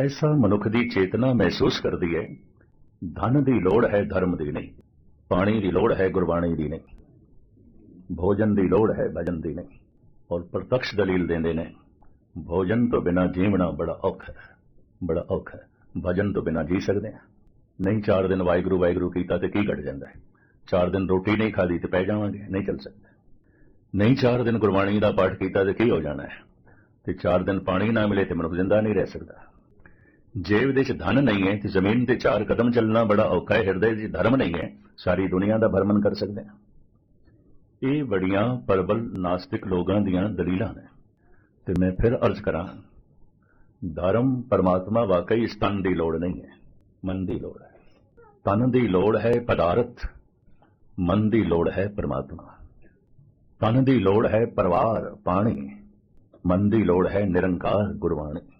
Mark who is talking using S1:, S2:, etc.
S1: ਐਸਾ ਮਨੁੱਖ ਦੀ ਚੇਤਨਾ ਮਹਿਸੂਸ ਕਰਦੀ ਹੈ, ਧਨ ਦੀ ਲੋੜ ਹੈ, ਧਰਮ ਦੀ ਨਹੀਂ, ਪਾਣੀ ਦੀ ਲੋੜ ਹੈ, ਗੁਰਬਾਣੀ ਦੀ ਨਹੀਂ, ਭੋਜਨ ਦੀ ਲੋੜ ਹੈ, ਭਜਨ ਦੀ ਨਹੀਂ, ਔਰ ਪ੍ਰਤੱਖ ਦਲੀਲ ਦਿੰਦੇ ਨੇ, ਭੋਜਨ ਤੋਂ ਬਿਨਾ ਜੀਵਣਾ ਬੜਾ ਔਖਾ ਹੈ, ਬੜਾ ਔਖਾ ਹੈ, ਭਜਨ ਤੋਂ ਬਿਨਾ ਜੀ ਸਕਦੇ ਹਾਂ। ਨਹੀਂ, ਚਾਰ ਦਿਨ ਵਾਹਿਗੁਰੂ ਵਾਹਿਗੁਰੂ ਕੀਤਾ ਤੇ ਕੀ ਘਟ ਜਾਂਦਾ ਹੈ? ਚਾਰ ਦਿਨ ਰੋਟੀ ਨਹੀਂ ਖਾਦੀ ਤੇ ਪੈ ਜਾਵਾਂਗੇ, ਨਹੀਂ ਚੱਲ ਸਕਦਾ। ਨਹੀਂ, ਚਾਰ ਦਿਨ ਗੁਰਬਾਣੀ ਦਾ ਪਾਠ ਕੀਤਾ ਤੇ ਕੀ ਹੋ ਜਾਣਾ ਹੈ? ਤੇ ਚਾਰ ਦਿਨ ਪਾਣੀ ਨਾ ਮਿਲੇ ਤੇ ਮਨੁੱਖ ਜ਼ਿੰਦਾ ਨਹੀਂ ਰਹਿ ਸਕਦਾ। ਜੇਬ ਦੇ ਚ ਧਨ ਨਹੀਂ ਹੈ ਤੇ ਜ਼ਮੀਨ ਤੇ ਚਾਰ ਕਦਮ ਚੱਲਣਾ ਬੜਾ ਔਖਾ ਹੈ, ਹਿਰਦੇ 'ਚ ਧਰਮ ਨਹੀਂ ਹੈ, ਸਾਰੀ ਦੁਨੀਆ ਦਾ ਭਰਮਨ ਕਰ ਸਕਦੇ ਹਾਂ। ਇਹ ਬੜੀਆਂ ਪਰਬਲ ਨਾਸਤਿਕ ਲੋਕਾਂ ਦੀਆਂ ਦਲੀਲਾਂ ਨੇ। ਤੇ ਮੈਂ ਫਿਰ ਅਰਜ਼ ਕਰਾਂ, ਧਰਮ ਪਰਮਾਤਮਾ ਵਾਕਈ ਇਸ ਦੀ ਲੋੜ ਨਹੀਂ ਹੈ, ਮਨ ਦੀ ਲੋੜ ਹੈ। ਤਨ ਦੀ ਲੋੜ ਹੈ ਪਦਾਰਥ, ਮਨ ਦੀ ਲੋੜ ਹੈ ਪਰਮਾਤਮਾ। ਤਨ ਦੀ ਲੋੜ ਹੈ ਪਰਿਵਾਰ, ਪਾਣੀ, ਮਨ ਦੀ ਲੋੜ ਹੈ ਨਿਰੰਕਾਰ ਗੁਰਬਾਣੀ।